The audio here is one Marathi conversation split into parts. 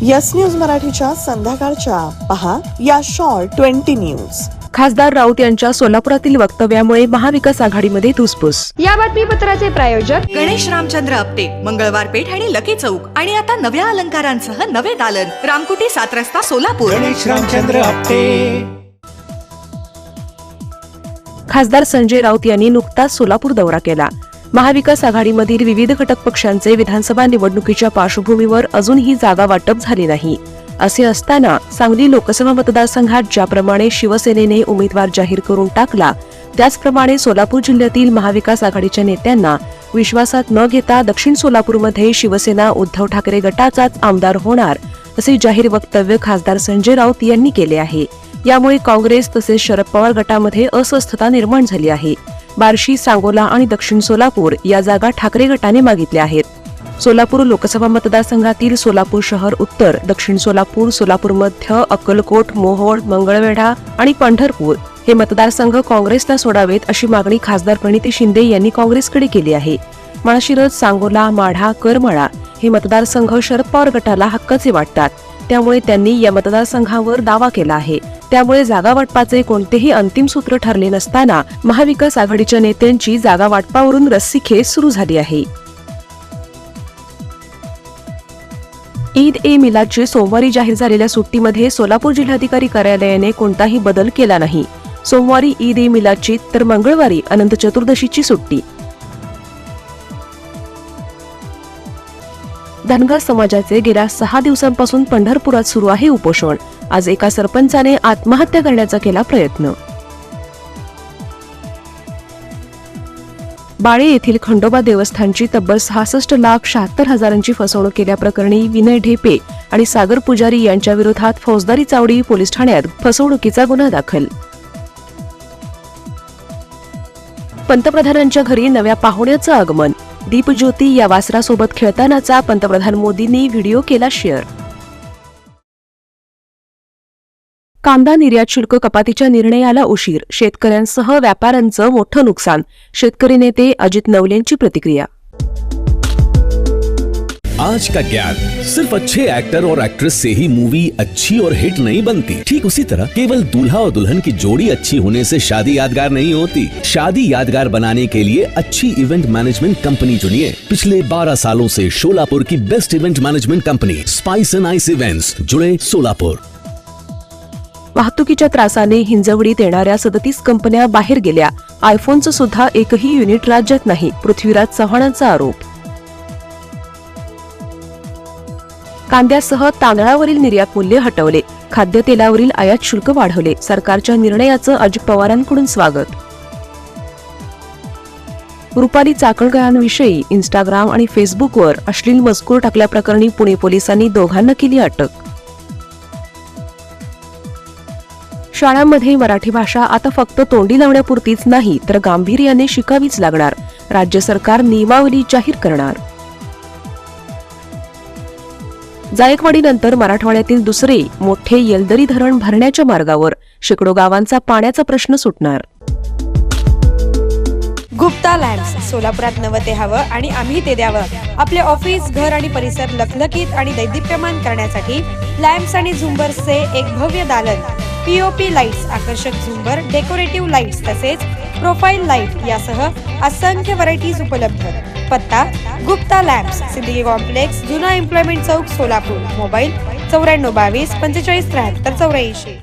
यस न्यूज मराठीच्या संध्याकाळच्या. पहा या शॉर्ट ट्वेंटी न्यूज. खासदार राऊत यांच्या सोलापुरातील वक्तव्यामुळे महाविकास आघाडीमध्ये धुसफूस. या बातमीपत्राचे प्रायोजक गणेश रामचंद्र आपटे मंगळवार पेठ आणि लकी चौक आणि आता नव्या अलंकारांसह नवे दालन रामकुटी सात रस्ता सोलापूर. गणेश रामचंद्र आपटे. खासदार संजय राऊत यांनी नुकताच सोलापूर दौरा केला. महाविकास आघाडीमधील विविध घटक पक्षांचे विधानसभा निवडणुकीच्या पार्श्वभूमीवर अजूनही जागा वाटप झाले नाही. असे असताना सांगली लोकसभा मतदारसंघात ज्याप्रमाणे शिवसेनेने उमेदवार जाहीर करून टाकला त्याचप्रमाणे सोलापूर जिल्ह्यातील महाविकास आघाडीच्या नेत्यांना विश्वासात न घेता दक्षिण सोलापूरमध्ये शिवसेना उद्धव ठाकरे गटाचाच आमदार होणार असे जाहीर वक्तव्य खासदार संजय राऊत यांनी केले आहे. यामुळे काँग्रेस तसेच शरद पवार गटामध्ये अस्वस्थता निर्माण झाली आहे. बार्शी सांगोला आणि दक्षिण सोलापूर या जागा ठाकरे गटाने मागितल्या आहेत. सोलापूर लोकसभा मतदारसंघातील सोलापूर शहर उत्तर दक्षिण सोलापूर सोलापूर मध्य अक्कलकोट मोहोळ मंगळवेढा आणि पंढरपूर हे मतदारसंघ काँग्रेसला सोडावेत अशी मागणी खासदार प्रणिती शिंदे यांनी काँग्रेसकडे केली आहे. माळशिरस सांगोला माढा करमळा हे मतदारसंघ शरद पवार गटाला हक्काचे वाटतात. त्यामुळे त्यांनी या मतदारसंघावर दावा केला आहे. त्यामुळे जागा वाटपाचे कोणतेही अंतिम सूत्र ठरले नसताना महाविकास आघाडीच्या नेत्यांची जागा वाटपावरून रस्सीखेच सुरू झाली आहे. ईद ए मिलादची सोमवारी जाहीर झालेल्या सुट्टीमध्ये सोलापूर जिल्हाधिकारी कार्यालयाने कोणताही बदल केला नाही. सोमवारी ईद ए मिलादची तर मंगळवारी अनंत चतुर्दशीची सुट्टी. धनगर समाजाचे गेल्या सहा दिवसांपासून पंढरपुरात सुरू आहे उपोषण. आज एका सरपंचाने आत्महत्या करण्याचा केला प्रयत्न. बाळे येथील खंडोबा देवस्थानची तब्बल सहासष्ट लाख शहात्तर हजारांची फसवणूक केल्याप्रकरणी विनय ढेपे आणि सागर पुजारी यांच्या विरोधात फौजदारी चावडी पोलीस ठाण्यात फसवणुकीचा गुन्हा दाखल. पंतप्रधानांच्या घरी नव्या पाहुण्याचं आगमन. दीपज्योती या वासरासोबत खेळतानाचा पंतप्रधान मोदींनी व्हिडिओ केला शेअर. कांदा निर्यात शुल्क कपातीच्या निर्णयाला उशीर. शेतकऱ्यांसह व्यापाऱ्यांचं मोठं नुकसान. शेतकरी नेते अजित नवलेंची प्रतिक्रिया. आज का ज्ञान? सिर्फ़ अच्छे एक्टर और एक्ट्रेस से ही मूवी अच्छी और हिट नहीं बनती. ठीक उसी तरह, केवल दूल्हा और दुल्हन की जोड़ी अच्छी होने से शादी यादगार नहीं होती. शादी यादगार बनाने के लिए अच्छी इवेंट मैनेजमेंट कंपनी चुनिए. पिछले 12 सालों से शोलापुर की best event management company Spice and Ice Events जुड़े सोलापुर. वाहतुकीच्या त्रासाने हिंजवडीत येणाऱ्या सदतीस कंपन्या बाहेर गेल्या. आयफोनचं सुद्धा एकही युनिट राज्यात नाही पृथ्वीराज चव्हाणांचा आरोप. कांद्यासह तांदळावरील निर्यात मूल्य हटवले. खाद्यतेलावरील आयात शुल्क वाढवले. सरकारच्या निर्णयाचं अजित पवारांकडून स्वागत. रुपाली चाकणकरांविषयी इंस्टाग्राम आणि फेसबुकवर अश्लील मजकूर टाकल्याप्रकरणी पुणे पोलिसांनी दोघांना केली अटक. शाळांमध्ये मराठी भाषा आता फक्त तोंडी लावण्यापुरतीच नाही तर गांभीर्याने शिकावीच लागणार. राज्य सरकार नियमावली जाहीर करणार. जायकवाडीनंतर मराठवाड्यातील दुसरे मोठे येलदरी धरण भरण्याच्या मार्गावर शेकडो गावांचा पाण्याचा प्रश्न सुटणार. गुप्ता लॅम्प्स सोलापुरात नवं ते हवं आणि आम्ही ते द्यावं. आपले ऑफिस घर आणि परिसर लखलखीत आणि दैदिप्यमान करण्यासाठी लॅम्प्स आणि झुंबर्सचे एक भव्य दालन. पीओपी लाईट्स आकर्षक झुंबर डेकोरेटिव्ह लाईट्स तसेच प्रोफाईल लाइट यासह असंख्य व्हरायटीज उपलब्ध. पत्ता गुप्ता लॅम्प्स सिद्धी कॉम्प्लेक्स जुना एम्प्लॉयमेंट चौक सोलापूर. मोबाईल चौऱ्याण्णव बावीस पंचेचाळीस त्र्याहत्तर चौऱ्याऐंशी.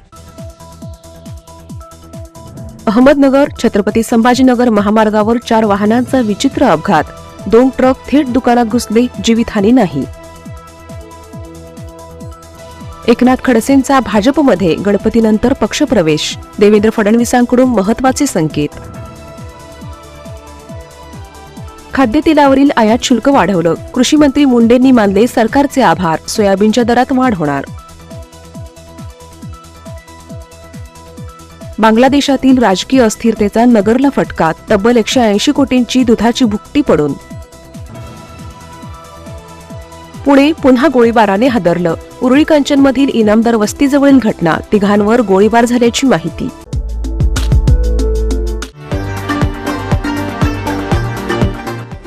अहमदनगर छत्रपती संभाजीनगर महामार्गावर चार वाहनांचा विचित्र अपघात. दोन ट्रक थेट दुकानात घुसले जीवितहानी नाही. एकनाथ खडसेंचा भाजपमध्ये गणपतीनंतर पक्षप्रवेश. देवेंद्र फडणवीसांकडून महत्त्वाचे संकेत. खाद्यतेलावरील आयात शुल्क वाढवलं. कृषी मंत्री मुंडेंनी मानले सरकारचे आभार. सोयाबीनच्या दरात वाढ होणार. बांगलादेशातील राजकीय अस्थिरतेचा नगरला फटका. तब्बल एकशे ऐंशी कोटींची दुधाची भुकटी पडून. पुणे पुन्हा गोळीबाराने हादरलं. उरुळी कांचनमधील इनामदार वस्तीजवळील घटना तिघांवर गोळीबार झाल्याची माहिती.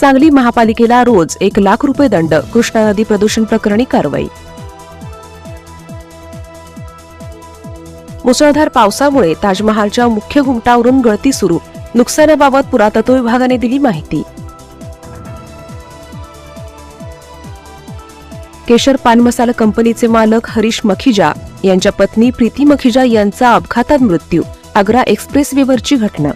सांगली महापालिकेला रोज एक लाख रुपये दंड कृष्णा नदी प्रदूषण प्रकरणी कारवाई. मुसळधार पावसामुळे ताजमहालच्या मुख्य घुमटावरून गळती सुरू. नुकसानाबाबत पुरातत्व विभागाने दिली माहिती. केशर पान मसाला कंपनीचे मालक हरीश मखिजा यांच्या पत्नी प्रीती मखिजा यांचा अपघातात मृत्यू आग्रा एक्सप्रेस वेवरची घटना.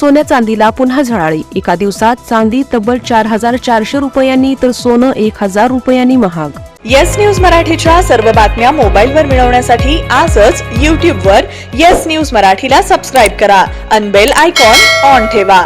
सोन्या चांदीला पुन्हा झळाळी. एका दिवसात चांदी तब्बल चार हजार चारशे रुपयांनी तर सोनं एक हजार रुपयांनी महाग. येस न्यूज मराठीच्या सर्व बातम्या मोबाईलवर मिळवण्यासाठी आजच यूट्यूबवर येस न्यूज मराठीला सबस्क्राईब करा. अनबेल आयकॉन ऑन ठेवा.